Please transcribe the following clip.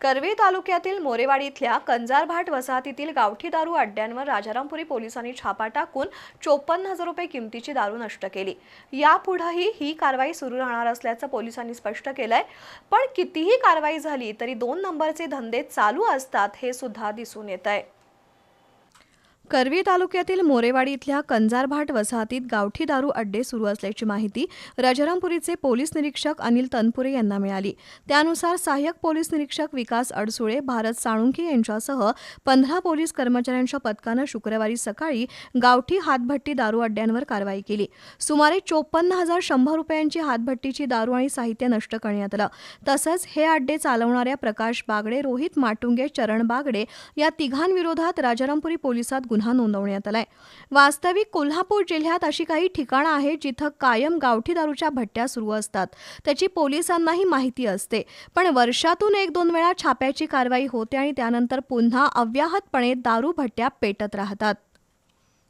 करवी तालुक्यातील मोरेवाडी इथल्या कंजारभाट वसाहतीतील गावठी दारू अड्ड्यांवर राजारामपुरी पोलिसांनी छापा टाकून चोपन्न हजार रुपये किमतीची दारू नष्ट केली. यापुढेही ही कारवाई सुरू राहणार असल्याचं पोलिसांनी स्पष्ट केलंय. पण कितीही कारवाई झाली तरी दोन नंबरचे धंदे चालू असतात हे सुद्धा दिसून येत आहे करवी तालुक्यातील मोरेवाडी इथल्या कंजारभाट वसाहतीत गावठी दारू अड्डे सुरू असल्याची माहिती राजारामपुरीचे पोलीस निरीक्षक अनिल तनपुरे यांना मिळाली. त्यानुसार सहाय्यक पोलीस निरीक्षक विकास अडसुळे भारत साळुंखे यांच्यासह पंधरा पोलीस कर्मचाऱ्यांच्या पथकानं शुक्रवारी सकाळी गावठी हातभट्टी दारू अड्ड्यांवर कारवाई केली. सुमारे चोपन्न हजार शंभर रुपयांची हातभट्टीची दारू आणि साहित्य नष्ट करण्यात आलं. तसंच हे अड्डे चालवणाऱ्या प्रकाश बागडे रोहित माटुंगे चरण बागडे या तिघांविरोधात राजारामपुरी पोलिसात गुन्हा नोंदवण्यात आलाय. वास्तविक कोल्हापूर जिल्ह्यात अशी काही ठिकाणं आहेत जिथं कायम गावठी दारूच्या भट्ट्या सुरू असतात. त्याची पोलिसांनाही माहिती असते. पण वर्षातून एक दोन वेळा छाप्याची कारवाई होते आणि त्यानंतर पुन्हा अव्याहतपणे दारू भट्ट्या पेटत राहतात.